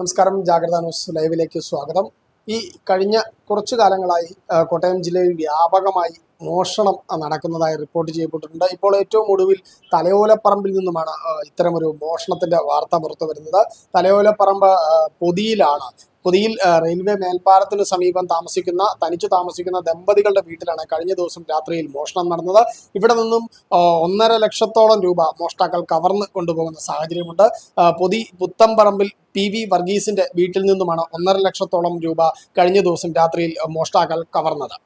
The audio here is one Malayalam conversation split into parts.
നമസ്കാരം ജാഗ്രത ന്യൂസ് ലൈവിലേക്ക് സ്വാഗതം. ഈ കഴിഞ്ഞ കുറച്ചു കാലങ്ങളായി കോട്ടയം ജില്ലയിൽ വ്യാപകമായി മോഷണം നടക്കുന്നതായി റിപ്പോർട്ട് ചെയ്യപ്പെട്ടിട്ടുണ്ട്. ഇപ്പോൾ ഏറ്റവും ഒടുവിൽ തലയോലപ്പറമ്പിൽ നിന്നുമാണ് ഇത്തരമൊരു മോഷണത്തിന്റെ വാർത്ത പുറത്തു വരുന്നത് തലയോലപ്പറമ്പ് പൊതിയിലാണ് പൊതിയിൽ ആ, റെയിൽവേ മേൽപ്പാലത്തിന് സമീപം താമസിക്കുന്ന തനിച്ചു താമസിക്കുന്ന ദമ്പതികളുടെ വീട്ടിലാണ് കഴിഞ്ഞ ദിവസം രാത്രിയിൽ മോഷണം നടന്നത് ഇവിടെ നിന്നും ഒന്നര ലക്ഷത്തോളം രൂപ മോഷ്ടാക്കൾ കവർന്ന് കൊണ്ടുപോകുന്ന സാഹചര്യമുണ്ട് പൊതി പുത്തമ്പറമ്പിൽ പി വി വർഗീസിന്റെ വീട്ടിൽ നിന്നുമാണ് ഒന്നര ലക്ഷത്തോളം രൂപ കഴിഞ്ഞ ദിവസം രാത്രിയിൽ മോഷ്ടാക്കൾ കവർന്നത്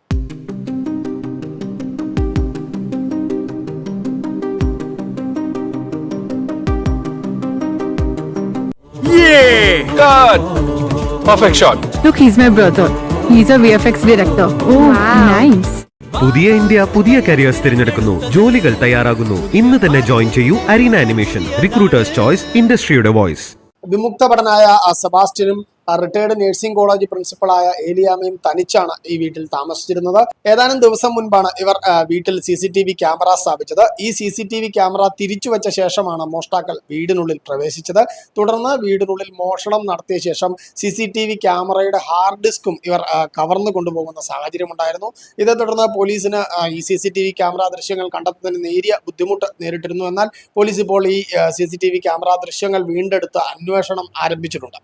Yeah! Cut! Perfect shot. Look, he's my brother. He's a VFX director. Oh, nice. പുതിയ ഇന്ത്യ പുതിയ കരിയേഴ്സ് തിരഞ്ഞെടുക്കുന്നു ജോലികൾ തയ്യാറാകുന്നു ഇന്ന് തന്നെ ജോയിൻ ചെയ്യൂ അരീന അനിമേഷൻ റിക്രൂട്ടേഴ്സ് ചോയ്സ് ഇൻഡസ്ട്രിയുടെ വോയിസ് വിമുക്തഭടനായ ഭടനായ സെബാസ്റ്റ്യനും റിട്ടയർഡ് നഴ്സിംഗ് കോളേജ് പ്രിൻസിപ്പളായ ഏലിയാമയും തനിച്ചാണ് ഈ വീട്ടിൽ താമസിച്ചിരുന്നത്. ഏതാനും ദിവസം മുൻപാണ് ഇവർ വീട്ടിൽ C C T V camera സ്ഥാപിച്ചത്. ഈ C C T V camera തിരിച്ചു വെച്ച ശേഷമാണ് മോഷ്ടാക്കൾ വീടിനുള്ളിൽ പ്രവേശിച്ചത്. തുടർന്ന് വീടിനുള്ളിൽ മോഷണം നടത്തിയ ശേഷം സി സി ടി വി ക്യാമറയുടെ ഹാർഡ് ഡിസ്കും ഇവർ കവർന്നു കൊണ്ടുപോകുന്ന സാഹചര്യമുണ്ടായിരുന്നു ഇതേ തുടർന്ന് പോലീസിന് ഈ C C T V camera ദൃശ്യങ്ങൾ കണ്ടെത്തുന്നതിന് നേരിയ ബുദ്ധിമുട്ട് നേരിട്ടിരുന്നു. എന്നാൽ പോലീസ് ഇപ്പോൾ ഈ C C T V camera ദൃശ്യങ്ങൾ വീണ്ടെടുത്ത് അന്വേഷണം ആരംഭിച്ചിട്ടുണ്ട്.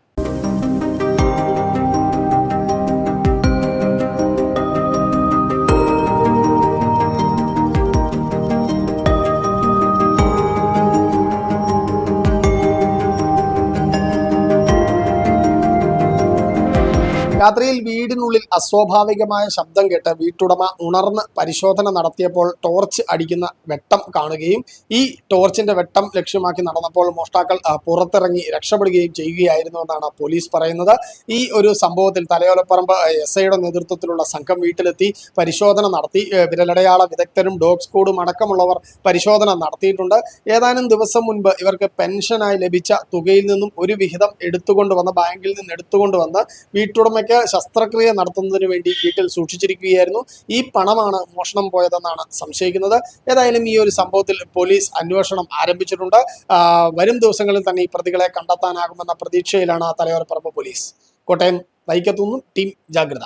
രാത്രിയിൽ വീടിനുള്ളിൽ അസ്വാഭാവികമായ ശബ്ദം കേട്ട് വീട്ടുടമ ഉണർന്ന് പരിശോധന നടത്തിയപ്പോൾ ടോർച്ച് അടിക്കുന്ന വെട്ടം കാണുകയും ഈ ടോർച്ചിന്റെ വെട്ടം ലക്ഷ്യമാക്കി നടന്നപ്പോൾ മോഷ്ടാക്കൾ പുറത്തിറങ്ങി രക്ഷപ്പെടുകയും ചെയ്യുകയായിരുന്നു എന്നാണ് പോലീസ് പറയുന്നത്. ഈ ഒരു സംഭവത്തിൽ തലയോലപ്പറമ്പ് എസ് ഐയുടെ നേതൃത്വത്തിലുള്ള സംഘം വീട്ടിലെത്തി പരിശോധന നടത്തി. വിരലടയാള വിദഗ്ധരും ഡോഗ് സ്ക്വാഡും അടക്കമുള്ളവർ പരിശോധന നടത്തിയിട്ടുണ്ട്. ഏതാനും ദിവസം മുൻപ് ഇവർക്ക് പെൻഷനായി ലഭിച്ച തുകയിൽ നിന്നും ഒരു വിഹിതം എടുത്തുകൊണ്ടുവന്ന് ബാങ്കിൽ നിന്ന് എടുത്തുകൊണ്ട് വന്ന് വീട്ടുടമയ്ക്ക് ശസ്ത്രക്രിയ നടത്തുന്നതിന് വേണ്ടി വീട്ടിൽ സൂക്ഷിച്ചിരിക്കുകയായിരുന്നു. ഈ പണമാണ് മോഷണം പോയതെന്നാണ് സംശയിക്കുന്നത്. ഏതായാലും ഈ ഒരു സംഭവത്തിൽ പോലീസ് അന്വേഷണം ആരംഭിച്ചിട്ടുണ്ട്. വരും ദിവസങ്ങളിൽ തന്നെ ഈ പ്രതികളെ കണ്ടെത്താനാകുമെന്ന പ്രതീക്ഷയിലാണ് തലയോരപ്പറമ്പ് പോലീസ്. കോട്ടയം വൈക്കത്തുനിന്നും ടീം ജാഗ്രത.